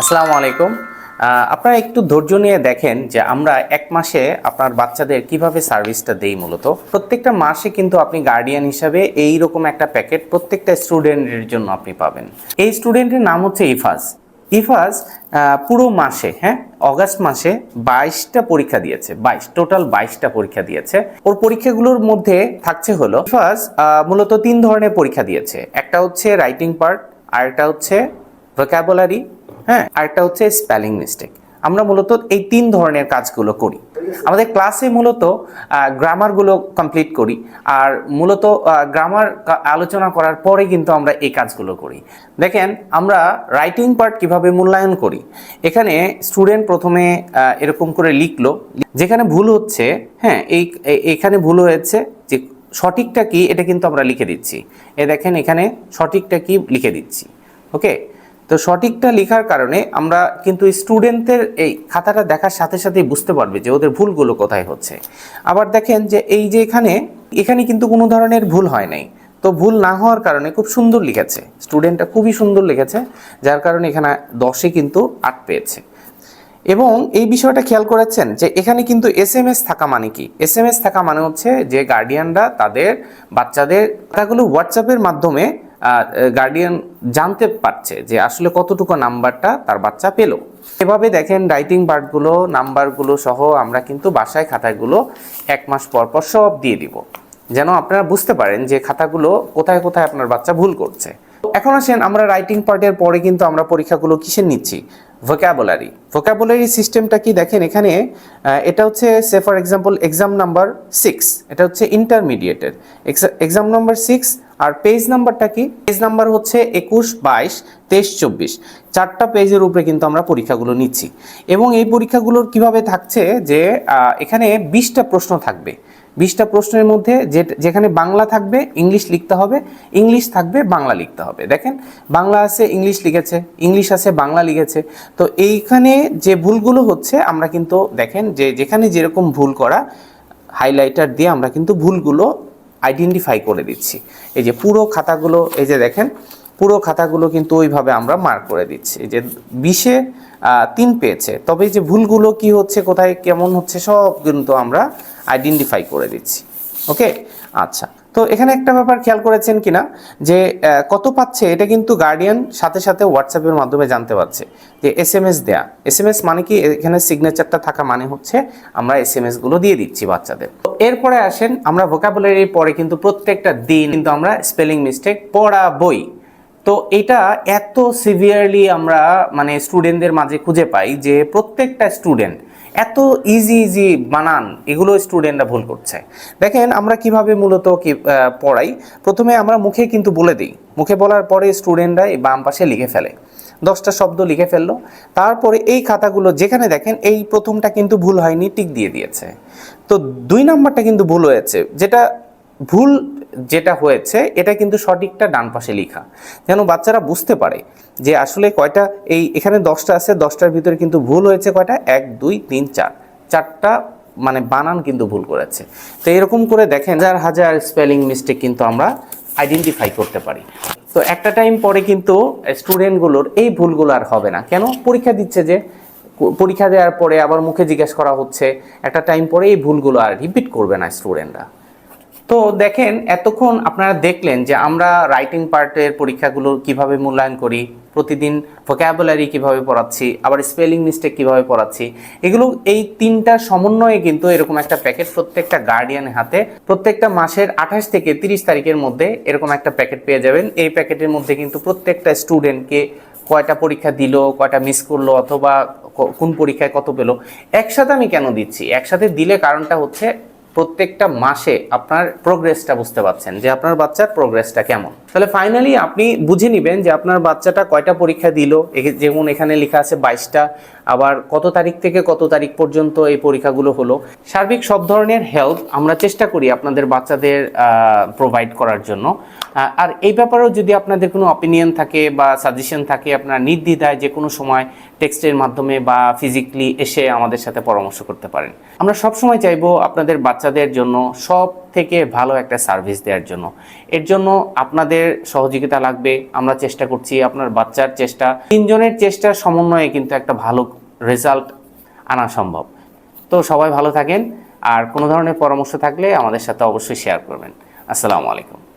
আসসালামু আলাইকুম। আপনারা একটু ধৈর্য নিয়ে দেখেন যে আমরা এক মাসে আপনার বাচ্চাদের কীভাবে সার্ভিসটা দেই মূলত। প্রত্যেকটা মাসে কিন্তু আপনি গার্ডিয়ান হিসাবে এই রকম একটা প্যাকেট প্রত্যেকটা স্টুডেন্টের জন্য আপনি পাবেন। এই স্টুডেন্টের নাম হচ্ছে ইফাজ। ইফাজ পুরো মাসে হ্যাঁ অগাস্ট মাসে বাইশটা পরীক্ষা দিয়েছে, বাইশ, টোটাল বাইশটা পরীক্ষা দিয়েছে। ওর পরীক্ষাগুলোর মধ্যে থাকছে হলো, ইফাজ মূলত তিন ধরনের পরীক্ষা দিয়েছে। একটা হচ্ছে রাইটিং পার্ট, আর একটা হচ্ছে ভোকাবুলারি হ্যাঁ আরেকটা হচ্ছে স্পেলিং মিস্টেক আমরা মূলত এই তিন ধরনের কাজগুলো করি। আমাদের ক্লাসে মূলত গ্রামারগুলো কমপ্লিট করি আর মূলত গ্রামার আলোচনা করার পরে কিন্তু আমরা এই কাজগুলো করি। দেখেন, আমরা রাইটিং পার্ট কীভাবে মূল্যায়ন করি? এখানে স্টুডেন্ট প্রথমে এরকম করে লিখলো। যেখানে ভুল হচ্ছে হ্যাঁ এই এখানে ভুল হয়েছে যে সঠিকটা কি, এটা কিন্তু আমরা লিখে দিচ্ছি। এ দেখেন, এখানে সঠিকটা কি লিখে দিচ্ছি। ওকে? তো সঠিকটা লেখার কারণে আমরা কিন্তু স্টুডেন্টদের এই খাতাটা দেখার সাথে সাথেই বুঝতে পারবে যে ওদের ভুলগুলো কোথায় হচ্ছে। আবার দেখেন যে এই যে এখানে এখানে কিন্তু কোনো ধরনের ভুল হয় নাই। তো ভুল না হওয়ার কারণে খুব সুন্দর লিখেছে। স্টুডেন্টটা খুবই সুন্দর লিখেছে, যার কারণে এখানে দশে কিন্তু আট পেয়েছে। এবং এই বিষয়টা খেয়াল করেছেন যে এখানে কিন্তু এস এম এস থাকা মানে কি? এস এম এস থাকা মানে হচ্ছে যে গার্ডিয়ানরা তাদের বাচ্চাদের কথাগুলো হোয়াটসঅ্যাপের মাধ্যমে গার্ডিয়ান জানতে পারছে যে আসলে কতটুকু নাম্বারটা তার বাচ্চা পেল। এভাবে দেখেন রাইটিং পার্টগুলো নাম্বারগুলো সহ আমরা কিন্তু বাসায় খাতাগুলো এক মাস পর পর সব দিয়ে দিব। যেন আপনারা বুঝতে পারেন যে খাতাগুলো কোথায় কোথায় আপনার বাচ্চা ভুল করছে। এখন আসেন আমরা রাইটিং পার্টের পরে কিন্তু আমরা পরীক্ষাগুলো কিসের নিচ্ছি? ভোকাবুলারি ভোকাবুলারি সিস্টেমটা কি দেখেন এখানে এটা হচ্ছে say for example exam number six এটা হচ্ছে ইন্টারমিডিয়েটের এক্সাম নাম্বার সিক্স আর পেজ নাম্বারটা কি? পেজ নাম্বার হচ্ছে একুশ, বাইশ, তেইশ, চব্বিশ। চারটা পেজের উপরে কিন্তু আমরা পরীক্ষাগুলো নিচ্ছি। এবং এই পরীক্ষাগুলোর কীভাবে থাকছে যে এখানে বিশটা প্রশ্ন থাকবে। বিশটা প্রশ্নের মধ্যে যে, যেখানে বাংলা থাকবে, ইংলিশ লিখতে হবে। ইংলিশ থাকবে, বাংলা লিখতে হবে। দেখেন, বাংলা আছে, ইংলিশ লিখেছে, ইংলিশ আছে, বাংলা লিখেছে। তো এইখানে যে ভুলগুলো হচ্ছে, আমরা কিন্তু দেখেন যে, যেখানে যেরকম ভুল করা হাইলাইটার দিয়ে আমরা কিন্তু ভুলগুলো আইডেন্টিফাই করে দিচ্ছি। এই যে পুরো খাতাগুলো, এই যে দেখেন, পুরো খাতাগুলো কিন্তু ওইভাবে আমরা মার্ক করে দিচ্ছি। যে বিশে তিন পেয়েছে। তবে যে ভুলগুলো কি হচ্ছে, কোথায় কেমন হচ্ছে, সব কিন্তু আমরা আইডেন্টিফাই করে দিচ্ছি। ওকে আচ্ছা। তো এখানে একটা ব্যাপার খেয়াল করেছেন কিনা? যে কত পাচ্ছে এটা কিন্তু গার্ডিয়ান সাথে সাথে হোয়াটসঅ্যাপের মাধ্যমে জানতে পারছে। যে এস এম এস দেয়া। এস এম এস মানে কি? এখানে সিগনেচারটা থাকা মানে হচ্ছে আমরা এস এম এসগুলো দিয়ে দিচ্ছি বাচ্চাদের। এরপরে আসেন আমরা ভোকাবুলারির পরে কিন্তু প্রত্যেকটা দিন কিন্তু আমরা স্পেলিং মিস্টেক পড়া বই তো এটা এত সিভিয়ারলি আমরা মানে স্টুডেন্টদের মাঝে খুঁজে পাই যে প্রত্যেকটা স্টুডেন্ট এত ইজি ইজি বানান, এগুলো স্টুডেন্টরা ভুল করছে। দেখেন আমরা কীভাবে মূলত কি পড়াই? প্রথমে আমরা মুখে কিন্তু বলে দিই। মুখে বলার পরে স্টুডেন্টরা এই বাম পাশে লিখে ফেলে। দশটা শব্দ লিখে ফেলল। তারপরে এই খাতাগুলো যেখানে দেখেন এই প্রথমটা কিন্তু ভুল হয়নি, টিক দিয়ে দিয়েছে। তো দুই নাম্বারটা কিন্তু ভুল হয়েছে। যেটা ভুল যেটা হয়েছে, এটা কিন্তু সঠিকটা ডান পাশে লেখা। যেন বাচ্চারা বুঝতে পারে যে আসলে কয়টা, এই এখানে দশটা আছে, দশটার ভিতরে কিন্তু ভুল হয়েছে কয়টা? এক, দুই, তিন, চার। চারটা মানে বানান কিন্তু ভুল করেছে। তো এরকম করে দেখেন, হাজার হাজার স্পেলিং মিস্টেক কিন্তু আমরা আইডেন্টিফাই করতে পারি। তো একটা টাইম পরে কিন্তু স্টুডেন্টগুলোর এই ভুলগুলো আর হবে না। কেন? পরীক্ষা দিচ্ছে যে, পরীক্ষা দেওয়ার পরে আবার মুখে জিজ্ঞেস করা হচ্ছে। একটা টাইম পরে এই ভুলগুলো আর রিপিট করবে না স্টুডেন্টরা। তো দেখেন, এতক্ষণ আপনারা দেখলেন যে আমরা রাইটিং পার্টের পরীক্ষাগুলো কীভাবে মূল্যায়ন করি, প্রতিদিন ভোক্যাবুলারি কীভাবে পড়াচ্ছি, আবার স্পেলিং মিস্টেক কীভাবে পড়াচ্ছি, এগুলো এই তিনটা সমন্বয়ে কিন্তু এরকম একটা প্যাকেট প্রত্যেকটা গার্ডিয়ানের হাতে প্রত্যেকটা মাসের আঠাশ থেকে তিরিশ তারিখের মধ্যে এরকম একটা প্যাকেট পেয়ে যাবেন। এই প্যাকেটের মধ্যে কিন্তু প্রত্যেকটা স্টুডেন্টকে কয়টা পরীক্ষা দিল, কয়টা মিস করল, অথবা কোন পরীক্ষায় কত পেল, একসাথে আমি কেন দিচ্ছি? একসাথে দিলে কারণটা হচ্ছে প্রত্যেকটা মাসে আপনার প্রোগ্রেসটা বুঝতে পারছেন যে আপনার বাচ্চার প্রোগ্রেসটা কেমন। তাহলে ফাইনালি আপনি বুঝে নেবেন যে আপনার বাচ্চাটা কয়টা পরীক্ষা দিল যেমন এখানে লেখা আছে বাইশটা, আবার কত তারিখ থেকে কত তারিখ পর্যন্ত এই পরীক্ষাগুলো হলো। সার্বিক সব ধরনের হেল্প আমরা চেষ্টা করি আপনাদের বাচ্চাদের প্রোভাইড করার জন্য। আর এই ব্যাপারেও যদি আপনাদের কোনো অপিনিয়ন থাকে বা সাজেশন থাকে, আপনারা নির্দ্বিধায় যে কোনো সময় টেক্সটের মাধ্যমে বা ফিজিক্যালি এসে আমাদের সাথে পরামর্শ করতে পারেন। আমরা সব সময় চাইব আপনাদের বাচ্চাদের জন্য সব থেকে ভালো একটা সার্ভিস দেওয়ার জন্য। এর জন্য আপনাদের সহযোগিতা লাগবে। আমরা চেষ্টা করছি আপনার বাচ্চার চেষ্টা। তিনজনের চেষ্টার সমন্বয়ে কিন্তু একটা ভালো রেজাল্ট আনা সম্ভব। তো সবাই ভালো থাকেন। আর কোনো ধরনের পরামর্শ থাকলে আমাদের সাথে অবশ্যই শেয়ার করবেন। আসসালামু আলাইকুম।